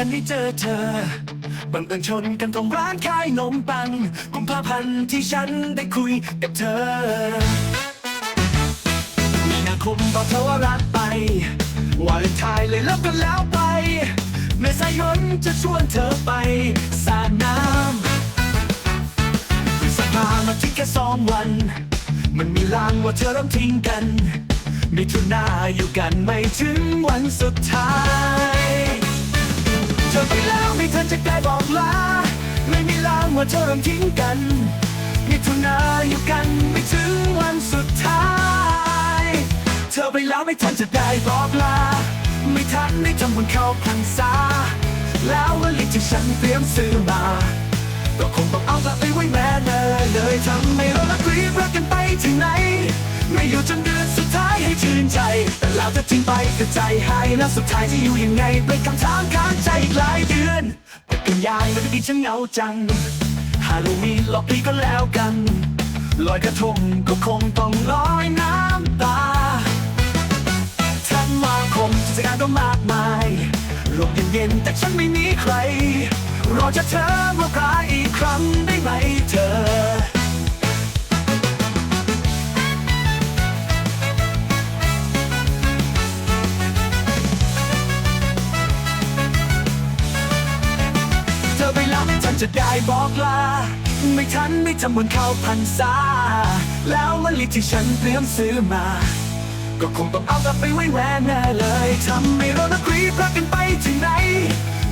ฉันได้เจอเธอ บังเอิญชนกันตรงร้านขายนมปัง กุมภาพันธ์ที่ฉันได้คุยกับเธอ มีนาคมบอกเธอว่ารักไปวันทายเลยเลิกกันแล้วไป เมษายนจะชวนเธอไปสาดน้ำพฤษภามาทิ้งแค่สองวัน มันมีลางว่าเธอเริ่มทิ้งกันมิถุนาอยู่กันไม่ถึงวันสุดท้าย อไปแล้วไม่ทันจะกล้บอกลา ไม่มีลางว่าเธอเริ่มทิ้งกันมิถุนาอยู่กันไม่ถึงวันสุดท้าย เธอไปแล้วไม่ทันจะได้บอกลา ไม่ทันได้ทำบุญเข้าพรรษา แล้ววลิที่ฉันเตรียมซื้อมาก็คงต้องเอากลับไปไว้แม่เนยเลยทำให้เราละกรีบรักกันไปถึงไหน ไม่อยู่จน แต่แล้วจะทิ้งไปก็ใจหายแล้วสุดท้ายจะอยู่ยังไงเป็นคำถามค้างใจอีกหลายเดือนแต่กันยายมันก็ดีฉันเหงาจังฮาโลวีนหลอกพี่ก็แล้วกันลอยกระทงก็คงต้องลอยน้ำตาธันวาคมเทศกาลก็มากมายลมเย็นๆแต่ฉันไม่มีใครรอจะเธอมา จะได้บอกลา ไม่ทันไม่ทำบุญเข้าพรรษา แล้ววันลิที่ฉันเตรียมซื้อมา ก็คงต้องเอากลับไปไว้แวนแน่เลยทำให้เรานักรีบรักกันไปถึงไหน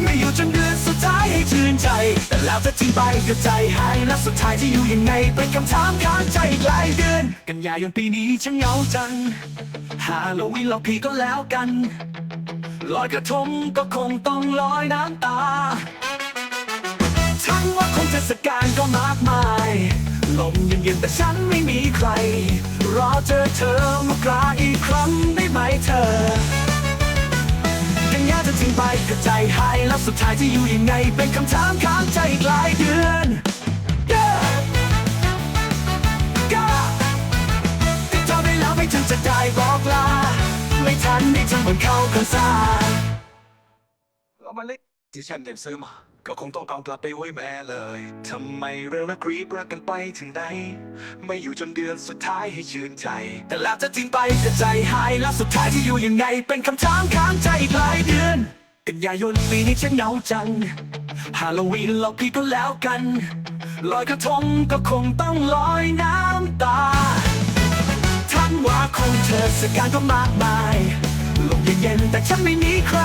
ไม่อยู่จนเดือนสุดท้ายให้ชื่นใจ แต่แล้วจะทิ้งไปก็ใจหายแล้วสุดท้ายจะอยู่ยังไงเป็นคำถามค้างใจอีกหลายเดือน กันยายนปีนี้ฉันเหงาจังฮาโลวีนเราพีก็แล้วกันลอยกระทงก็คงต้องลอยน้ำตา ศกาลก็มากมาย ลมเย็นๆแต่ฉันไม่มีใคร รอเจอเธอมากราอีกครั้งได้ไหมเธอกันยาจะทิ้งไปก็ใจหายแล้วสุดท้ายจะอยู่ยังไง เป็นคำถามค้างใจอีกหลายเดือน Yeah Yeah ติดต่อได้แล้วไม่ทันจะได้บอกลา ไม่ทันได้ทันบนเข้ากันซาแล้วมันเล็ก ที่ฉันเต็มซื้อมา ก็คงต้องเอากลับไปไว้แม่เลยทำไมเรื่องนักรีบรักกันไปถึงไหนไม่อยู่จนเดือนสุดท้ายให้ชื่นใจ แต่แล้วจะทิ้งไปจะใจหายแล้วสุดท้ายจะอยู่ยังไง เป็นคำถามค้างใจอีกหลายเดือน กันยายนปีนี้ฉันเหงาจังฮาโลวีนเราพี่ก็แล้วกันลอยกระทงก็คงต้องลอยน้ำตาท่านว่าคงเธอสกการก็มากมายลมเย็นๆแต่ฉันไม่มีใคร